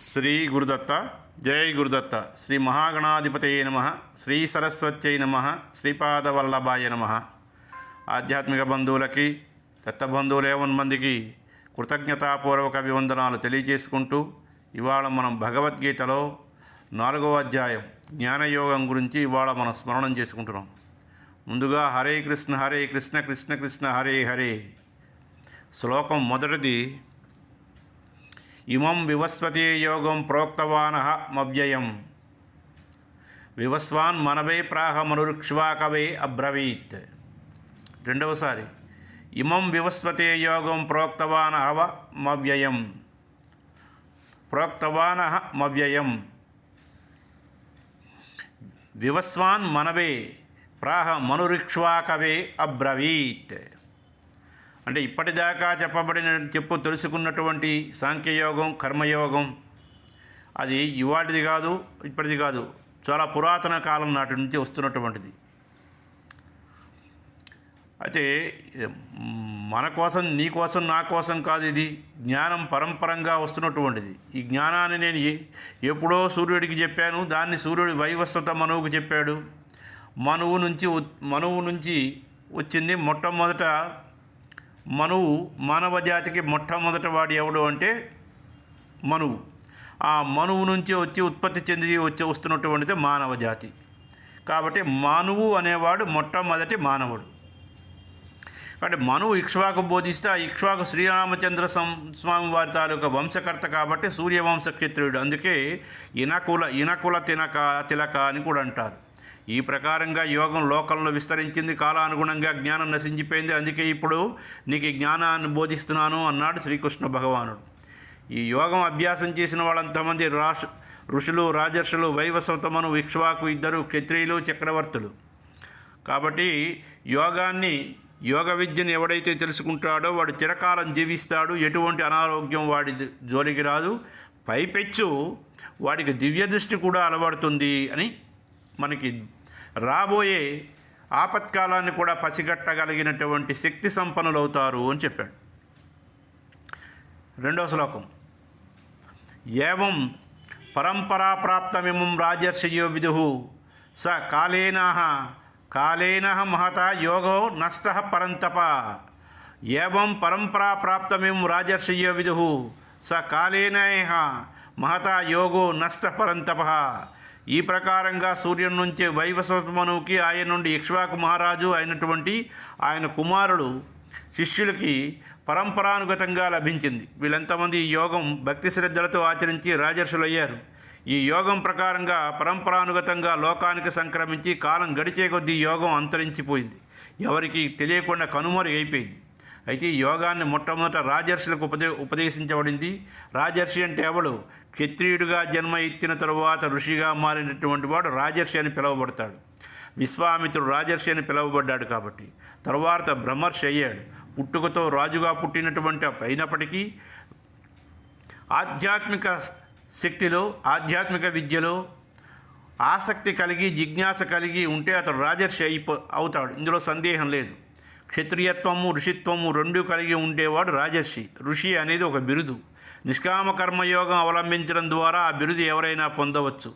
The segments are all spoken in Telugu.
శ్రీ గురుదత్త జై గురుదత్త. శ్రీ మహాగణాధిపతయ నమ. శ్రీ సరస్వత్యై నమ. శ్రీపాదవల్లభాయ నమ. ఆధ్యాత్మిక బంధువులకి దత్త బంధువులు మందికి కృతజ్ఞతాపూర్వక అభివందనాలు తెలియజేసుకుంటూ ఇవాళ మనం భగవద్గీతలో నాలుగవ అధ్యాయం జ్ఞానయోగం గురించి ఇవాళ మనం స్మరణం చేసుకుంటున్నాం. ముందుగా హరే కృష్ణ హరే కృష్ణ కృష్ణ కృష్ణ హరే హరే. శ్లోకం మొదటిది ఇమం వివస్వతే యోగం ప్రోక్తవాన మవ్యయం. వివస్వాన్ మనవే ప్రాహ మనురుక్ష్వాకవే అబ్రవీత్. రెండవసారి. ఇమం వివస్వతే యోగం ప్రోక్తవానహవ మవ్యయం. ప్రోక్తవాన మవ్యయం. వివస్వాన్ మనవే ప్రాహ మనురిక్ష్వాకవే అబ్రవీత్. అంటే ఇప్పటిదాకా చెప్పబడిన చెప్పు తెలుసుకున్నటువంటి సాంఖ్యయోగం కర్మయోగం అది ఇవాటిది కాదు ఇప్పటిది కాదు. చాలా పురాతన కాలం నాటి నుంచి వస్తున్నటువంటిది. అయితే మన కోసం నీ కోసం నా కోసం కాదు ఇది. జ్ఞానం పరంపరంగా వస్తున్నటువంటిది. ఈ జ్ఞానాన్ని నేను ఎప్పుడో సూర్యుడికి చెప్పాను. దాన్ని సూర్యుడి వైవస్వత మనువుకు చెప్పాడు. మనువు నుంచి మనువు నుంచి వచ్చింది మొట్టమొదట మనువు మానవ జాతికి మొట్టమొదటి వాడు ఎవడు అంటే మనువు. ఆ మనువు నుంచి వచ్చి ఉత్పత్తి చెంది వచ్చి వస్తున్నటువంటిది మానవ జాతి. కాబట్టి మానవు అనేవాడు మొట్టమొదటి మానవుడు. కాబట్టి మనువు ఇక్ష్వాకు బోధిస్తే ఆ ఇక్ష్వాకు శ్రీరామచంద్ర సం- స్వామి వారి తాలూకా వంశకర్త కాబట్టి సూర్యవంశ క్షత్రియుడు అందుకే ఇనకుల ఇనకుల తినక తిలక అని కూడా అంటారు. ఈ ప్రకారంగా యోగం లోకంలో విస్తరించింది కాలానుగుణంగా జ్ఞానం నశించిపోయింది. అందుకే ఇప్పుడు నీకు జ్ఞానాన్ని బోధిస్తున్నాను అన్నాడు శ్రీకృష్ణ భగవానుడు. ఈ యోగం అభ్యాసం చేసిన వాళ్ళంతమంది రాష్ ఋషులు రాజర్షులు వైవస్వతమను ఇక్ష్వాకు ఇద్దరు క్షత్రియులు చక్రవర్తులు. కాబట్టి యోగాన్ని యోగ విద్యను ఎవడైతే తెలుసుకుంటాడో వాడు చిరకాలం జీవిస్తాడు. ఎటువంటి అనారోగ్యం వాడి జోలికి రాదు. పైపెచ్చు వాడికి దివ్య దృష్టి కూడా అలవడుతుంది అని మనకి రాబోయే ఆపత్కాలాన్ని కూడా పసిగట్టగలిగినటువంటి శక్తి సంపన్నులు అవుతారు అని చెప్పాడు. రెండవ శ్లోకం. ఏవం పరంపరాప్రాప్తమిమం రాజర్షయో విదు స కాళేన కాళేన మహత యోగో నష్ట పరంతప. ఏవం పరంపరాప్రాప్తమిమం రాజర్షయో విదు స కాళేన మహత యోగో నష్ట పరంతప. ఈ ప్రకారంగా సూర్యుని నుంచి వైవస్వతమనువుకి ఆయన నుండి ఇక్ష్వాకు మహారాజు అయినటువంటి ఆయన కుమారుడు శిష్యులకి పరంపరానుగతంగా లభించింది. వీళ్ళంతమంది ఈ యోగం భక్తి శ్రద్ధలతో ఆచరించి రాజర్షులయ్యారు. ఈ యోగం ప్రకారంగా పరంపరానుగతంగా లోకానికి సంక్రమించి కాలం గడిచే కొద్దీ యోగం అంతరించిపోయింది. ఎవరికి తెలియకుండా కనుమరు అయిపోయింది. అయితే ఈ యోగాన్ని మొట్టమొదట రాజర్షులకు ఉపదే ఉపదేశించబడింది. రాజర్షి అంటే ఎవడు? క్షత్రియుడిగా జన్మ ఎత్తిన తరువాత ఋషిగా మారినటువంటి వాడు రాజర్షి అని పిలువబడతాడు. విశ్వామిత్రుడు రాజర్షి అని పిలువబడ్డాడు కాబట్టి. తరువాత బ్రహ్మర్షి అయ్యాడు. పుట్టుకతో రాజుగా పుట్టినటువంటి అయినప్పటికీ ఆధ్యాత్మిక శక్తిలో ఆధ్యాత్మిక విద్యలో ఆసక్తి కలిగి జిజ్ఞాస కలిగి ఉంటే అతడు రాజర్షి అయిపో అవుతాడు. ఇందులో సందేహం లేదు. క్షత్రియత్వము ఋషిత్వము రెండు కలిగి ఉండేవాడు రాజర్షి. ఋషి అనేది ఒక బిరుదు. నిష్కామ కర్మయోగం అవలంబించడం ద్వారా ఆ బిరుదు ఎవరైనా పొందవచ్చు.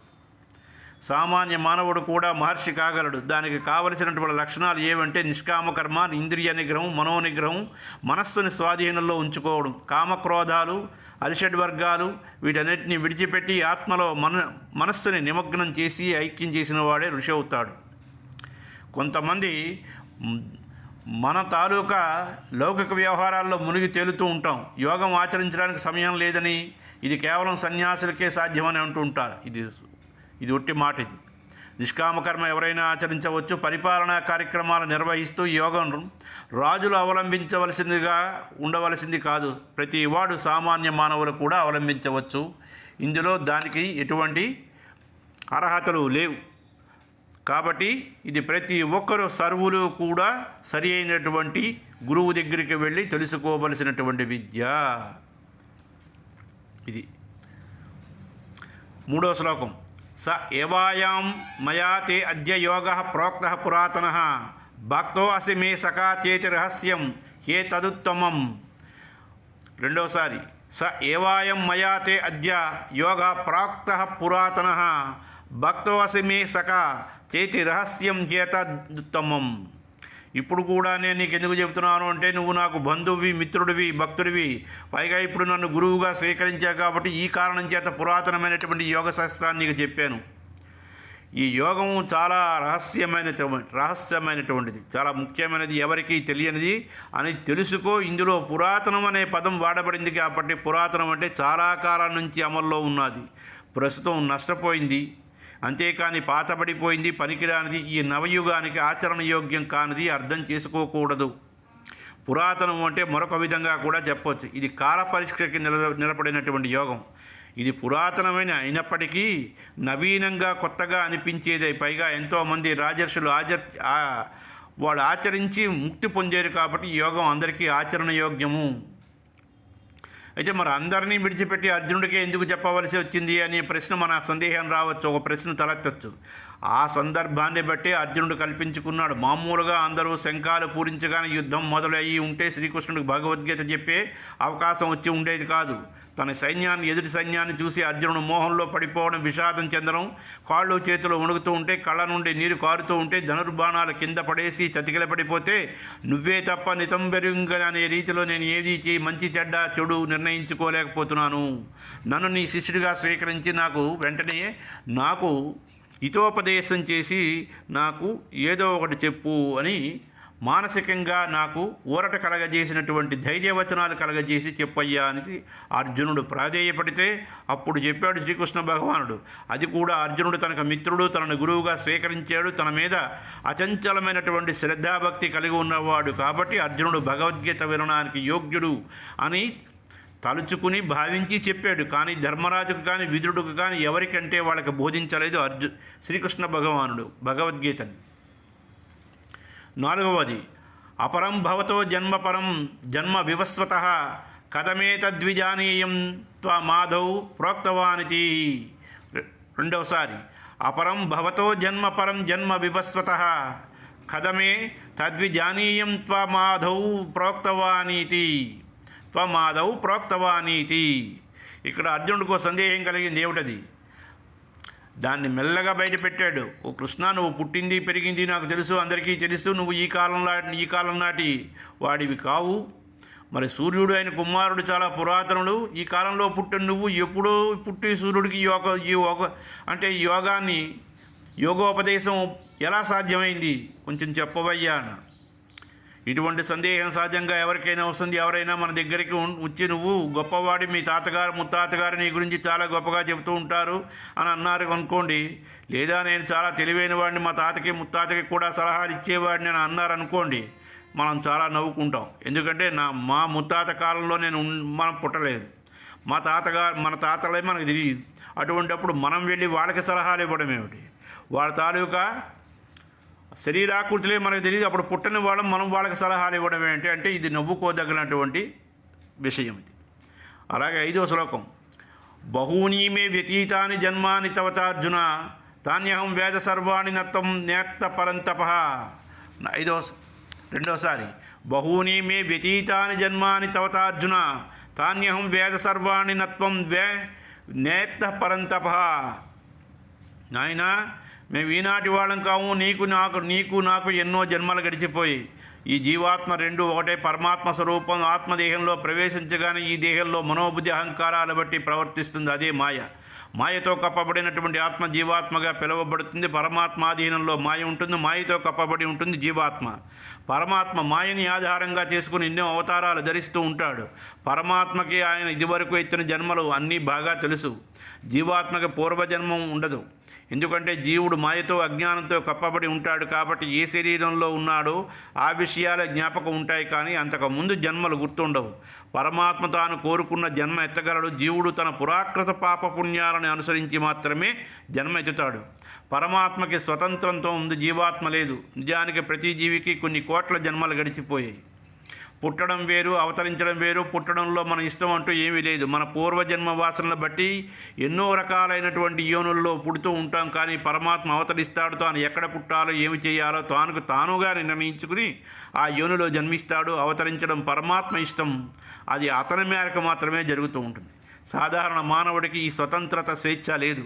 సామాన్య మానవుడు కూడా మహర్షి కాగలడు. దానికి కావలసినటువంటి లక్షణాలు ఏవంటే నిష్కామకర్మ ఇంద్రియ నిగ్రహం మనోనిగ్రహం మనస్సుని స్వాధీనంలో ఉంచుకోవడం. కామక్రోధాలు అరిషడ్ వర్గాలు వీటన్నిటిని విడిచిపెట్టి ఆత్మలో మన మనస్సుని నిమగ్నం చేసి ఐక్యం చేసిన వాడే ఋషి అవుతాడు. కొంతమంది మన తాలూకా లౌకిక వ్యవహారాల్లో మునిగి తేలుతూ ఉంటాం. యోగం ఆచరించడానికి సమయం లేదని ఇది కేవలం సన్యాసులకే సాధ్యమని అంటూ ఉంటారు. ఇది ఇది ఒట్టి మాట ఇది. నిష్కామకర్మ ఎవరైనా ఆచరించవచ్చు. పరిపాలనా కార్యక్రమాలు నిర్వహిస్తూ యోగం రాజులు అవలంబించవలసిందిగా ఉండవలసింది కాదు. ప్రతి వాడు సామాన్య మానవులు కూడా అవలంబించవచ్చు. ఇందులో దానికి ఎటువంటి అర్హతలు లేవు. కాబట్టి ఇది ప్రతి ఒక్కరు సర్వులు కూడా సరి అయినటువంటి గురువు దగ్గరికి వెళ్ళి తెలుసుకోవలసినటువంటి విద్య. ఇది మూడో శ్లోకం. స ఏవాయాం మయా తే అద్య యోగ ప్రోక్త పురాతన. భక్తో అసి మే సఖా చేతి రహస్యం హే తదుత్తమం. రెండోసారి స ఏవాయం మయా తే అద్య యోగ ప్రాక్త పురాతన. భక్తవసి మే సఖా చేతి రహస్యం చేత ఉత్తమం ఇప్పుడు కూడా నేను నీకు ఎందుకు చెబుతున్నాను అంటే నువ్వు నాకు బంధువువి మిత్రుడివి భక్తుడివి. పైగా ఇప్పుడు నన్ను గురువుగా స్వీకరించావు కాబట్టి ఈ కారణం చేత పురాతనమైనటువంటి యోగ శాస్త్రాన్ని నీకు చెప్పాను. ఈ యోగము చాలా రహస్యమైన రహస్యమైనటువంటిది. చాలా ముఖ్యమైనది ఎవరికి తెలియనిది. అని తెలుసుకో ఇందులో పురాతనం అనే పదం వాడబడింది కాబట్టి పురాతనం అంటే చాలా కాలం నుంచి అమల్లో ఉన్నది. ప్రస్తుతం నష్టపోయింది. అంతేకాని పాతబడిపోయింది పనికిరానిది ఈ నవయుగానికి ఆచరణ యోగ్యం కానిది అర్థం చేసుకోకూడదు. పురాతనం అంటే మరొక విధంగా కూడా చెప్పవచ్చు ఇది కాల పరీక్షకి నిల నిలబడినటువంటి యోగం. ఇది పురాతనమైన అయినప్పటికీ నవీనంగా కొత్తగా అనిపించేదే. పైగా ఎంతోమంది రాజర్షులు ఆచర్ వాళ్ళు ఆచరించి ముక్తి పొందారు కాబట్టి యోగం అందరికీ ఆచరణ యోగ్యము అయితే మరి అందరినీ విడిచిపెట్టి అర్జునుడికే ఎందుకు చెప్పవలసి వచ్చింది అనే ప్రశ్న మన సందేహం రావచ్చు ఒక ప్రశ్న తలెత్తచ్చు. ఆ సందర్భాన్ని బట్టి అర్జునుడు కల్పించుకున్నాడు. మామూలుగా అందరూ శంఖాలు పూరించగానే యుద్ధం మొదలయ్యి ఉంటే శ్రీకృష్ణుడికి భగవద్గీత చెప్పే అవకాశం వచ్చి ఉండేది కాదు. తన సైన్యాన్ని ఎదుటి సైన్యాన్ని చూసి అర్జునుడు మోహంలో పడిపోవడం విషాదం చెందడం కాళ్ళు చేతులు వణుకుతూ ఉంటే కళ్ళ నుండి నీరు కారుతూ ఉంటే ధనుర్బాణాల కింద పడేసి చతికిల పడిపోతే నువ్వే తప్ప నితంబెరుంగ అనే రీతిలో నేను ఏది చేయి మంచి చెడ్డ చెడు నిర్ణయించుకోలేకపోతున్నాను. నన్ను నీ శిష్యుడిగా స్వీకరించి నాకు వెంటనే నాకు హితోపదేశం చేసి నాకు ఏదో ఒకటి చెప్పు అని మానసికంగా నాకు ఊరట కలగజేసినటువంటి ధైర్యవచనాలు కలగజేసి చెప్పయ్యా అని అర్జునుడు ప్రాధేయపడితే అప్పుడు చెప్పాడు శ్రీకృష్ణ భగవానుడు. అది కూడా అర్జునుడు తనకు మిత్రుడు తనను గురువుగా స్వీకరించాడు. తన మీద అచంచలమైనటువంటి శ్రద్ధాభక్తి కలిగి ఉన్నవాడు కాబట్టి అర్జునుడు భగవద్గీత వినడానికి యోగ్యుడు అని తలుచుకుని భావించి చెప్పాడు. కానీ ధర్మరాజుకు కానీ విదురుడుకు కానీ ఎవరికంటే వాళ్ళకి బోధించలేదు అర్జు శ్రీకృష్ణ భగవానుడు భగవద్గీతని. నాలుగవది అపరం భవతో జన్మపరం జన్మ వివస్వత కథమేతద్విజానీయం త్వ మాధవ్ ప్రోక్తవానితి రెండవసారి అపరం భవతో జన్మపరం జన్మ వివస్వత కథమే తద్విజానీయం త్వ మాధవ్ ప్రోక్తవానీతి. త్వ మాధవ్ ప్రోక్తవానీతి. ఇక్కడ అర్జునుడికో సందేహం కలిగింది ఏమిటది? దాన్ని మెల్లగా బయటపెట్టాడు ఓ కృష్ణ నువ్వు పుట్టింది పెరిగింది నాకు తెలుసు అందరికీ తెలుసు. నువ్వు ఈ కాలం ఈ కాలం నాటి వాడివి కావు. మరి సూర్యుడు ఆయన కుమారుడు చాలా పురాతనుడు. ఈ కాలంలో పుట్టిన నువ్వు ఎప్పుడో పుట్టి సూర్యుడికి యోగ ఈ యోగ అంటే యోగాన్ని యోగోపదేశం ఎలా సాధ్యమైంది? కొంచెం చెప్పవయ్యా అన్నాడు. ఇటువంటి సందేహం సహజంగా ఎవరికైనా వస్తుంది ఎవరైనా మన దగ్గరికి వచ్చి నువ్వు గొప్పవాడి మీ తాతగారు ముత్తాతగారు నీ గురించి చాలా గొప్పగా చెబుతూ ఉంటారు అని అన్నారు అనుకోండి. లేదా నేను చాలా తెలివైన వాడిని మా తాతకి ముత్తాతకి కూడా సలహాలు ఇచ్చేవాడిని అని అన్నారు అనుకోండి మనం చాలా నవ్వుకుంటాం. ఎందుకంటే నా మా ముత్తాత కాలంలో నేను మనం పుట్టలేదు. మా తాతగారు మన తాతలే మనకు తెలియదు. అటువంటప్పుడు మనం వెళ్ళి వాళ్ళకి సలహాలు ఇవ్వడం ఏమిటి? వాళ్ళ తాలూకా శరీరాకృతులే మనకు తెలియదు. అప్పుడు పుట్టని వాళ్ళం మనం వాళ్ళకి సలహాలు ఇవ్వడం ఏంటి అంటే ఇది నవ్వుకోదగినటువంటి విషయం ఇది. అలాగే ఐదో శ్లోకం. బహూనీ మే వ్యతీతాని జన్మాని తవతార్జున తాన్యహం వేద సర్వాణి నత్వం నేత్త పరంతప. ఐదో రెండోసారి. బహూనీ మే వ్యతీతాని జన్మాని తవతార్జున తాన్యహం వేద సర్వాణి నత్వం వే నేత్త పరంతప. నాయనా మేము ఈనాటి వాళ్ళం కాము నీకు నాకు నీకు నాకు ఎన్నో జన్మలు గడిచిపోయి ఈ జీవాత్మ రెండు ఒకటే పరమాత్మ స్వరూపం ఆత్మదేహంలో ప్రవేశించగానే ఈ దేహంలో మనోబుద్ధి అహంకారాలు బట్టి ప్రవర్తిస్తుంది అదే మాయ. మాయతో కప్పబడినటువంటి ఆత్మ జీవాత్మగా పిలువబడుతుంది పరమాత్మాధీనంలో మాయ ఉంటుంది మాయతో కప్పబడి ఉంటుంది జీవాత్మ. పరమాత్మ మాయని ఆధారంగా చేసుకుని ఎన్నో అవతారాలు ధరిస్తూ ఉంటాడు. పరమాత్మకి ఆయన ఇదివరకు ఎత్తిన జన్మలు అన్నీ బాగా తెలుసు. జీవాత్మకి పూర్వజన్మం ఉండదు. ఎందుకంటే జీవుడు మాయతో అజ్ఞానంతో కప్పబడి ఉంటాడు కాబట్టి ఏ శరీరంలో ఉన్నాడో ఆ విషయాల జ్ఞాపకం ఉంటాయి కానీ అంతకు ముందు జన్మలు గుర్తుండవు. పరమాత్మ తాను కోరుకున్న జన్మ ఎత్తగలడు. జీవుడు తన పురాకృత పాప పుణ్యాలను అనుసరించి మాత్రమే జన్మ ఎత్తుతాడు. పరమాత్మకి స్వతంత్రంతో ఉంది జీవాత్మ లేదు. నిజానికి ప్రతి జీవికి కొన్ని కోట్ల జన్మలు గడిచిపోయాయి. పుట్టడం వేరు అవతరించడం వేరు పుట్టడంలో మన ఇష్టం అంటూ ఏమీ లేదు. మన పూర్వజన్మ వాసనలు బట్టి ఎన్నో రకాలైనటువంటి యోనుల్లో పుడుతూ ఉంటాం కానీ పరమాత్మ అవతరిస్తాడు తాను ఎక్కడ పుట్టాలో ఏమి చేయాలో తానుకు తానుగా నిర్ణయించుకుని ఆ యోనులో జన్మిస్తాడు. అవతరించడం పరమాత్మ ఇష్టం. అది అతని మేరకు మాత్రమే జరుగుతూ ఉంటుంది. సాధారణ మానవుడికి ఈ స్వతంత్రత స్వేచ్ఛ లేదు.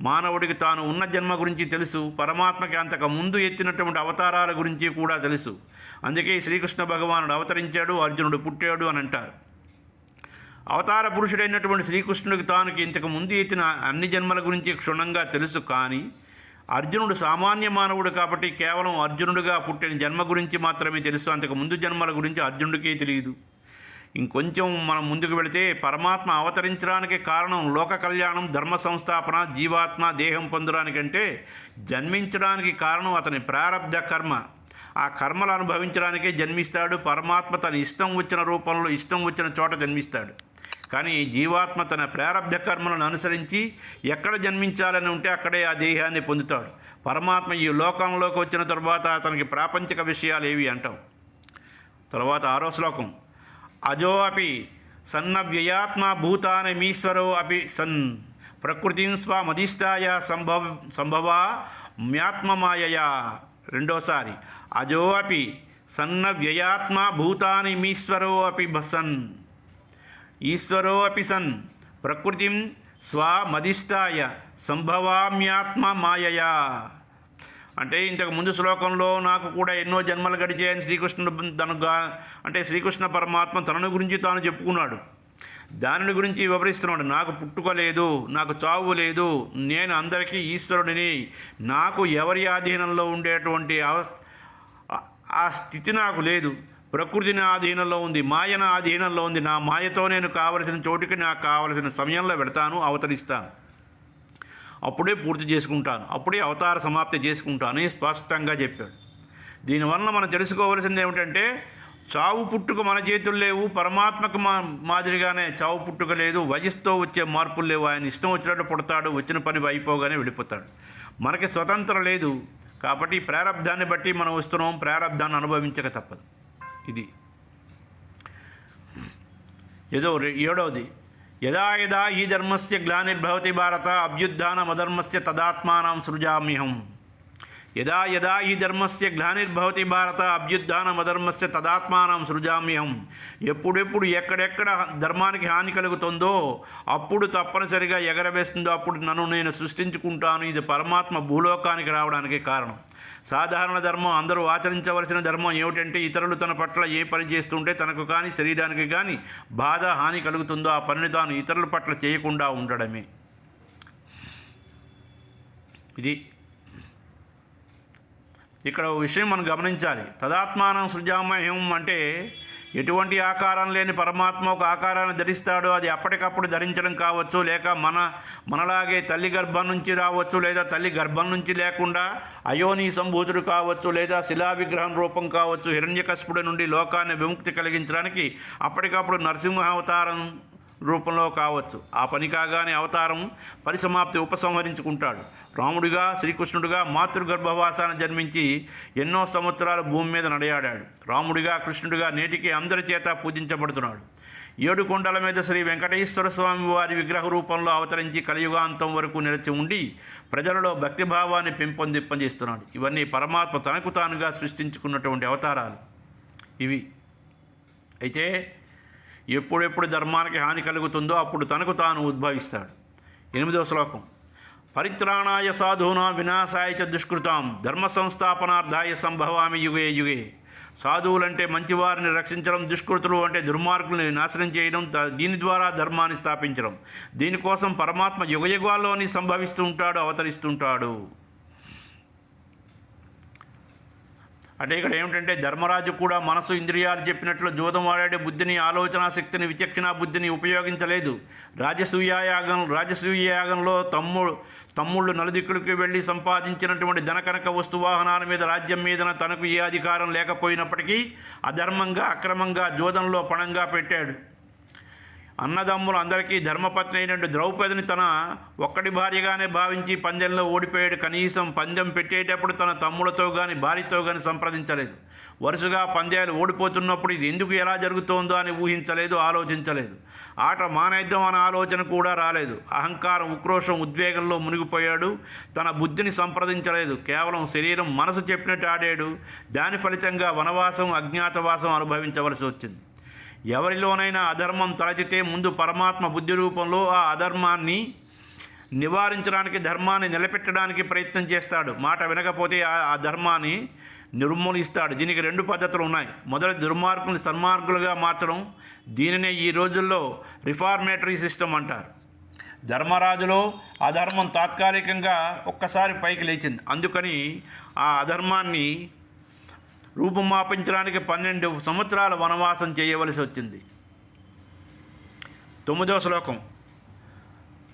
మానవుడికి తాను ఉన్న జన్మ గురించి తెలుసు. పరమాత్మకి అంతకు ముందు ఎత్తినటువంటి అవతారాల గురించి కూడా తెలుసు. అందుకే శ్రీకృష్ణ భగవానుడు అవతరించాడు అర్జునుడు పుట్టాడు అని అంటారు. అవతార పురుషుడైనటువంటి శ్రీకృష్ణుడికి తానుకి ఇంతకు ముందు ఎత్తిన అన్ని జన్మల గురించి క్షుణ్ణంగా తెలుసు కానీ అర్జునుడు సామాన్య మానవుడు కాబట్టి కేవలం అర్జునుడిగా పుట్టిన జన్మ గురించి మాత్రమే తెలుసు. అంతకు ముందు జన్మల గురించి అర్జునుడికే తెలియదు. ఇంకొంచెం మనం ముందుకు వెళితే పరమాత్మ అవతరించడానికి కారణం లోక కళ్యాణం ధర్మ సంస్థాపన జీవాత్మ దేహం పొందడానికంటే జన్మించడానికి కారణం అతని ప్రారబ్ధ కర్మ. ఆ కర్మలు అనుభవించడానికే జన్మిస్తాడు. పరమాత్మ తన ఇష్టం వచ్చిన రూపంలో ఇష్టం వచ్చిన చోట జన్మిస్తాడు. కానీ జీవాత్మ తన ప్రారబ్ధ కర్మలను అనుసరించి ఎక్కడ జన్మించాలని ఉంటే అక్కడే ఆ దేహాన్ని పొందుతాడు. పరమాత్మ ఈ లోకంలోకి వచ్చిన తర్వాత అతనికి ప్రాపంచిక విషయాలు ఏవి అంటాం తర్వాత ఆరో శ్లోకం. అజో అపి సన్న వ్యయాత్మ భూతానమీశ్వరో అపి సన్. ప్రకృతిం స్వమధిష్టాయ సంభవ సంభవా మ్యాత్మమాయయా. రెండోసారి అజో అపి సన్న వ్యయాత్మ భూతానిమీశ్వరో అపి సన్ ఈశ్వరో అపి సన్ ప్రకృతిం స్వమధిష్టాయ సంభవామ్యాత్మ మాయయా. అంటే ఇంతకు ముందు శ్లోకంలో నాకు కూడా ఎన్నో జన్మలు గడిచాయని శ్రీకృష్ణుడు తనగా అంటే శ్రీకృష్ణ పరమాత్మ తనను గురించి తాను చెప్పుకున్నాడు. దానిని గురించి వివరిస్తున్నాడు. నాకు పుట్టుక లేదు నాకు చావు లేదు నేను అందరికీ ఈశ్వరుడిని. నాకు ఎవరి ఆధీనంలో ఉండేటువంటి అవ- ఆ- స్థితి నాకు లేదు. ప్రకృతిని ఆధీనంలో ఉంది మాయన ఆధీనంలో ఉంది. నా మాయతో నేను కావలసిన చోటుకి నాకు కావలసిన సమయంలో పెడతాను అవతరిస్తాను. అప్పుడే పూర్తి చేసుకుంటాను అప్పుడే అవతార సమాప్తి చేసుకుంటాను అని స్పష్టంగా చెప్పాడు. దీనివల్ల మనం తెలుసుకోవాల్సింది ఏమిటంటే చావు పుట్టుక మన చేతులు లేవు పరమాత్మకు మా మాదిరిగానే చావు పుట్టుక లేదు వయసుతో వచ్చే మార్పులు లేవు ఆయన ఇష్టం వచ్చినట్టు పుడతాడు వచ్చిన పని అయిపోగానే వెళ్ళిపోతాడు. మనకి స్వతంత్రం లేదు కాబట్టి ప్రారంధాన్ని బట్టి మనం వస్తున్నాం ప్రారంధాన్ని అనుభవించక తప్పదు. ఇది. ఏదో ఏడవది. యదా యదా ఈ ధర్మస్య గ్లానిర్భవతి భారత అభ్యుద్ధానమధర్మస్య తదాత్మానం సృజామ్యహం. యదా యదా ఈ ధర్మస్య గ్లానిర్భవతి భారత అభ్యుత్నమధర్మస్య తదాత్మానం సృజామ్యహం. ఎప్పుడెప్పుడు ఎక్కడెక్కడ ధర్మానికి హాని కలుగుతుందో అప్పుడు తప్పనిసరిగా ఎగరవేస్తుందో అప్పుడు నన్ను నేను సృష్టించుకుంటాను. ఇది పరమాత్మ భూలోకానికి రావడానికి కారణం. సాధారణ ధర్మం అందరూ ఆచరించవలసిన ధర్మం ఏమిటంటే ఇతరులు తన పట్ల ఏ పని చేస్తుంటే తనకు కానీ శరీరానికి కానీ బాధ హాని కలుగుతుందో ఆ పనిని తాను ఇతరుల పట్ల చేయకుండా ఉండడమే. ఇది ఇక్కడ ఒక విషయం మనం గమనించాలి. తదాత్మానం సృజామహ్యం అంటే ఎటువంటి ఆకారం లేని పరమాత్మ ఒక ఆకారాన్ని ధరిస్తాడు అది అప్పటికప్పుడు ధరించడం కావచ్చు లేక మన మనలాగే తల్లి గర్భం నుంచి రావచ్చు లేదా తల్లి గర్భం నుంచి లేకుండా అయోని సంభూతుడు కావచ్చు లేదా శిలా విగ్రహం రూపం కావచ్చు హిరణ్యకశపుడి నుండి లోకాన్ని విముక్తి కలిగించడానికి అప్పటికప్పుడు నరసింహ అవతారం రూపంలో కావచ్చు. ఆ పని కాగానే అవతారం పరిసమాప్తి ఉపసంహరించుకుంటాడు. రాముడిగా శ్రీకృష్ణుడిగా మాతృగర్భవాసాన జన్మించి ఎన్నో సంవత్సరాలు భూమి మీద నడయాడాడు. రాముడిగా కృష్ణుడిగా నేటికి అందరి చేత పూజించబడుతున్నాడు. ఏడు కొండల మీద శ్రీ వెంకటేశ్వర స్వామి వారి విగ్రహ రూపంలో అవతరించి కలియుగాంతం వరకు నిలిచి ఉండి ప్రజలలో భక్తిభావాన్ని పెంపొందింపజేస్తున్నాడు. ఇవన్నీ పరమాత్మ తనకు తానుగా సృష్టించుకున్నటువంటి అవతారాలు. ఇవి. అయితే ఎప్పుడెప్పుడు ధర్మానికి హాని కలుగుతుందో అప్పుడు తనకు తాను ఉద్భవిస్తాడు. ఎనిమిదవ శ్లోకం. పరిత్రాణాయ సాధూనా వినాశాయ చ దుష్కృతాం ధర్మ సంస్థాపనార్థాయ సంభవామి యుగే యుగే. సాధువులంటే మంచివారిని రక్షించడం దుష్కృతులు అంటే దుర్మార్గుల్ని నాశనం చేయడం దీని ద్వారా ధర్మాన్ని స్థాపించడం. దీనికోసం పరమాత్మ యుగయుగాల్లోని సంభవిస్తూ ఉంటాడు అవతరిస్తుంటాడు. అంటే ఇక్కడ ఏమిటంటే ధర్మరాజు కూడా మనసు ఇంద్రియాలు చెప్పినట్లు జూదం ఆడే బుద్ధిని ఆలోచనా శక్తిని విచక్షణ బుద్ధిని ఉపయోగించలేదు. రాజసూయ యాగం యాగంలో తమ్ముడు తమ్ముళ్ళు నలుదిక్కులకి వెళ్ళి సంపాదించినటువంటి ధనకనక వస్తువాహనాల మీద రాజ్యం మీద తనకు ఏ అధికారం లేకపోయినప్పటికీ అధర్మంగా అక్రమంగా జోదంలో పణంగా పెట్టాడు. అన్నదమ్ములు అందరికీ ధర్మపత్ని అయినట్టు ద్రౌపదిని తన ఒక్కడి భార్యగానే భావించి పందెంలో ఓడిపోయాడు. కనీసం పందెం పెట్టేటప్పుడు తన తమ్ములతో కానీ భార్యతో కానీ సంప్రదించలేదు. వరుసగా పందేలు ఓడిపోతున్నప్పుడు ఇది ఎందుకు ఎలా జరుగుతోందో అని ఊహించలేదు ఆలోచించలేదు. ఆట మానేద్దాం అనే ఆలోచన కూడా రాలేదు. అహంకారం ఉక్రోషం ఉద్వేగంలో మునిగిపోయాడు. తన బుద్ధిని సంప్రదించలేదు. కేవలం శరీరం మనసు చెప్పినట్టు ఆడాడు. దాని ఫలితంగా వనవాసం అజ్ఞాతవాసం అనుభవించవలసి వచ్చింది. ఎవరిలోనైనా అధర్మం తలచితే ముందు పరమాత్మ బుద్ధి రూపంలో ఆ అధర్మాన్ని నివారించడానికి ధర్మాన్ని నిలబెట్టడానికి ప్రయత్నం చేస్తాడు. మాట వినకపోతే ఆ ఆ ధర్మాన్ని నిర్మూలిస్తాడు. దీనికి రెండు పద్ధతులు ఉన్నాయి. మొదటి దుర్మార్గుని సన్మార్గులుగా మార్చడం దీనినే ఈ రోజుల్లో రిఫార్మేటరీ సిస్టమ్ అంటారు. ధర్మరాజులో అధర్మం తాత్కాలికంగా ఒక్కసారి పైకి లేచింది. అందుకని ఆ అధర్మాన్ని రూపుమాపించడానికి పన్నెండు సంవత్సరాల వనవాసం చేయవలసి వచ్చింది. తొమ్మిదవ శ్లోకం.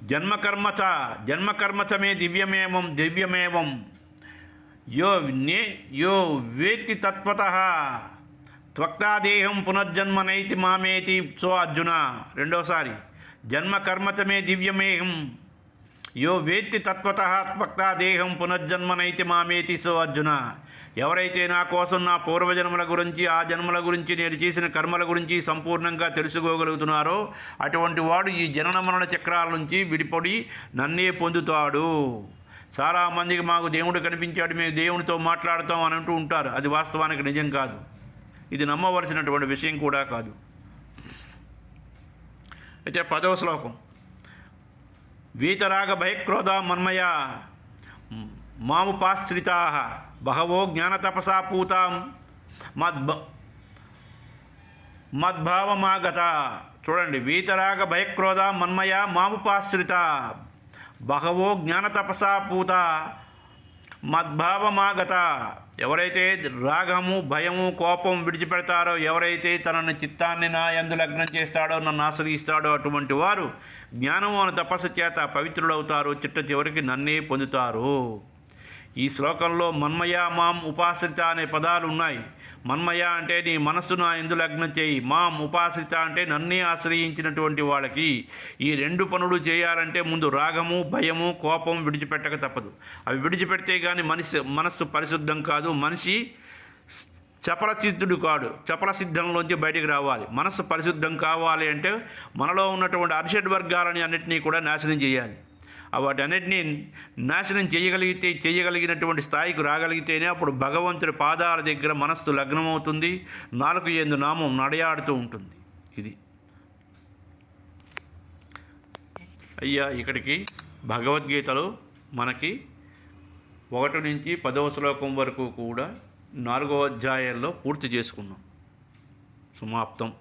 జన్మకర్మచ జన్మకర్మచ మే దివ్యమేవం దివ్యమేవం. యో నే యో వేత్తి తత్వత. త్వక్తాదేహం పునర్జన్మనైతి మామేతి. సో అర్జున రెండోసారి. జన్మకర్మచ మే దివ్యమేహం. యో వేత్తి తత్వత త్వక్తాదేహం పునర్జన్మనైతి మామేతి. సో అర్జున ఎవరైతే నా కోసం నా పూర్వజన్మల గురించి ఆ జన్మల గురించి నేను చేసిన కర్మల గురించి సంపూర్ణంగా తెలుసుకోగలుగుతున్నారో అటువంటి వాడు ఈ జనన మరణ చక్రాల నుంచి విడిపడి నన్నే పొందుతాడు. చాలామందికి మాకు దేవుడు కనిపించాడు మేము దేవునితో మాట్లాడతాం అని అంటూ ఉంటారు. అది వాస్తవానికి నిజం కాదు. ఇది నమ్మవలసినటువంటి విషయం కూడా కాదు. అయితే పదవ శ్లోకం. వీతరాగ భయక్రోధ మన్మయ మాముపాశ్రితా. బహవో జ్ఞానతపసా పూతాం. మద్భ మద్భావమాగత. చూడండి వీతరాగ భయక్రోధ మన్మయ మాముపాశ్రిత. బహవో జ్ఞానతపసా పూత మద్భావమాగత. ఎవరైతే రాగము భయము కోపం విడిచిపెడతారో ఎవరైతే తనని చిత్తాన్ని నా ఎందు లగ్నం చేస్తాడో నన్ను ఆశ్రయిస్తాడో అటువంటి వారు జ్ఞానము అనే తపస్సు చేత పవిత్రుడవుతారు చిట్ట చివరికి నన్నే పొందుతారు. ఈ శ్లోకంలో మన్మయ మాం ఉపాసిత అనే పదాలు ఉన్నాయి మన్మయ అంటే నీ మనస్సును ఎందు లగ్నం చేయి. మాం ఉపాసిత అంటే నన్నే ఆశ్రయించినటువంటి వాళ్ళకి. ఈ రెండు పనులు చేయాలంటే ముందు రాగము భయము కోపం విడిచిపెట్టక తప్పదు. అవి విడిచిపెడితే కానీ మనిషి మనస్సు పరిశుద్ధం కాదు. మనిషి చపలసిద్ధుడు కాడు. చపలసిద్ధంలోంచి బయటికి రావాలి. మనస్సు పరిశుద్ధం కావాలి అంటే మనలో ఉన్నటువంటి అరిషడ్ వర్గాలని అన్నిటినీ కూడా నాశనం చేయాలి. వాటన్నిటినీ నాశనం చేయగలిగితే చేయగలిగినటువంటి స్థాయికి రాగలిగితేనే అప్పుడు భగవంతుడి పాదాల దగ్గర మనస్సు లగ్నమవుతుంది. నాలుగు ఎందు నామం నడయాడుతూ ఉంటుంది. ఇది. అయ్యా ఇక్కడికి భగవద్గీతలో మనకి ఒకటి నుంచి పదవ శ్లోకం వరకు కూడా నాలుగవ అధ్యాయాల్లో పూర్తి చేసుకున్నాం. సమాప్తం.